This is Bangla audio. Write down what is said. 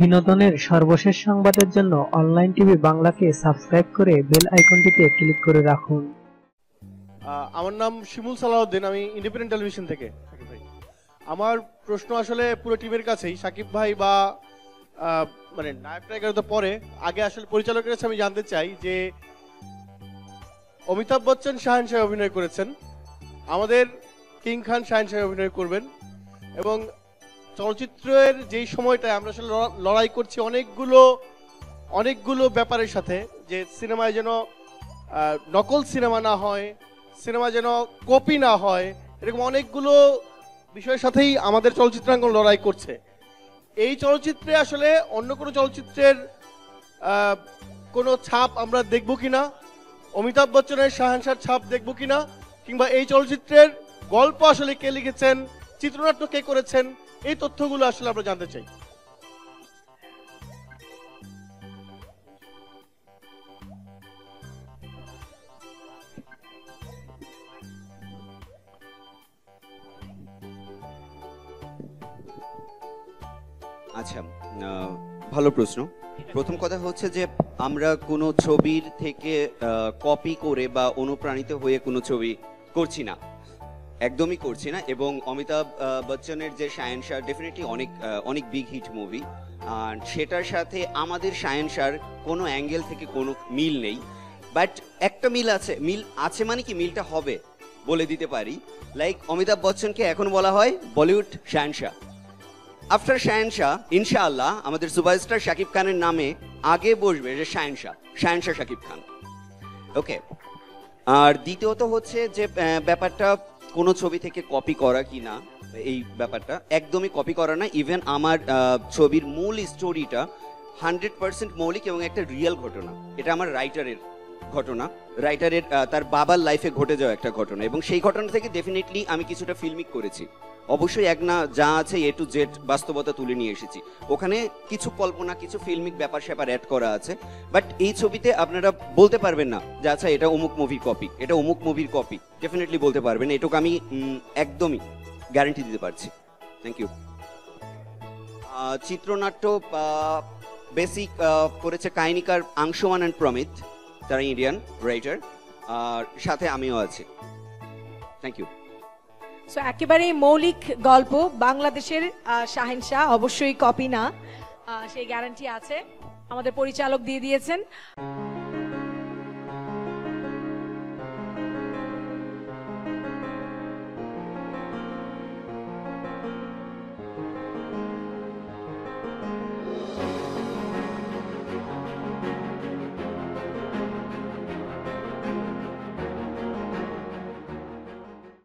বিনোদনের সর্বশেষ সংবাদের জন্য অনলাইন টিভি বাংলাকে সাবস্ক্রাইব করে বেল আইকনটিতে ক্লিক করে রাখুন। আমার নাম শিমুল সালাউদ্দিন, আমি ইন্ডিপেন্ডেন্ট টেলিভিশন থেকে। আমার প্রশ্ন আসলে পুরো টিমের কাছেই। সাকিব ভাই বা মানে নায়ক নায়িকার তো পরে। আগে আসলে পরিচালকের কাছে আমি জানতে চাই যে, অমিতাভ বচ্চন, শাহান সাহেব অভিনয় করেছেন। আমাদের কিং খান, শাহান সাহেব অভিনয় করবেন। এবং চলচ্চিত্রের যেই সময়টায় আমরা আসলে লড়া- লড়াই করছি, অনেকগুলো অনেকগুলো ব্যাপারের সাথে যে সিনেমায় যেন নকল সিনেমা না হয় সিনেমা যেন কপি না হয়, এরকম অনেকগুলো বিষয়ের সাথেই আমাদের চলচ্চিত্রাঙ্গন লড়াই করছে। এই চলচ্চিত্রে আসলে অন্য কোনো চলচ্চিত্রের কোনো ছাপ আমরা দেখব কি না অমিতাভ বচ্চনের শাহানশার ছাপ দেখব কি না কিংবা এই চলচ্চিত্রের গল্প আসলে কে লিখেছেন, চিত্রনাট্য কে করেছেন এই তথ্যগুলো আসলে আমরা জানতে চাই। আচ্ছা ভালো প্রশ্ন। প্রথম কথা হচ্ছে যে আমরা কোনো ছবির থেকে কপি করে বা অনুপ্রাণিত হয়ে কোনো ছবি করছি না। একদমই করছি না। এবং অমিতাভ বচ্চনের যে শায়নশাহ ডেফিনেটলি অনেক অনেক বিগ হিট মুভি আর সেটার সাথে আমাদের শায়নশার কোনো অ্যাঙ্গেল থেকে কোনো মিল নেই। বাট একটা মিল আছে। মিল আছে মানে কি? মিলটা হবে বলে দিতে পারি। লাইক অমিতাভ বচ্চনকে এখন বলা হয় বলিউড শায়নশাহ আফটার শাহেনশাহ ইনশাআল্লাহ আমাদের সুপারস্টার শাকিব খানের নামে আগে বসবে যে শাহেনশাহ শাহেনশাহ শাকিব খান। ওকে আর দ্বিতীয়ত হচ্ছে যে ব্যাপারটা কোনো ছবি থেকে কপি করা কি না, এই ব্যাপারটা, একদমই কপি করা না। ইভেন আমার ছবির মূল স্টোরিটা হান্ড্রেড পার্সেন্ট মৌলিক এবং একটা রিয়েল ঘটনা। এটা আমার রাইটারের ঘটনা। রাইটারের তার বাবার লাইফে ঘটে যাওয়া একটা ঘটনা এবং সেই ঘটনা থেকে ডেফিনেটলি আমি কিছুটা ফিল্মিক করেছি। অবশ্যই এক না, যা আছে এ টু জেড বাস্তবতা তুলে নিয়ে এসেছি। ওখানে কিছু কল্পনা, কিছু ফিল্মিক ব্যাপার স্যাপার অ্যাড করা আছে বাট এই ছবিতে আপনারা বলতে পারবেন না যে আচ্ছা এটা অমুক মুভির কপি এটা অমুক মুভির কপি ডেফিনেটলি বলতে পারবেন, এটুকু আমি একদমই গ্যারান্টি দিতে পারছি। থ্যাংক ইউ চিত্রনাট্য বেসিক করেছে কাহিনীকার আংশুমান অ্যান্ড প্রমিত। তারা ইন্ডিয়ান রাইটার, আর সাথে আমিও আছি। থ্যাংক ইউ সো একেবারেই মৌলিক গল্প, বাংলাদেশের শাহিন শাহ, অবশ্যই কপি না। সেই গ্যারান্টি আছে। আমাদের পরিচালক দিয়ে দিয়েছেন।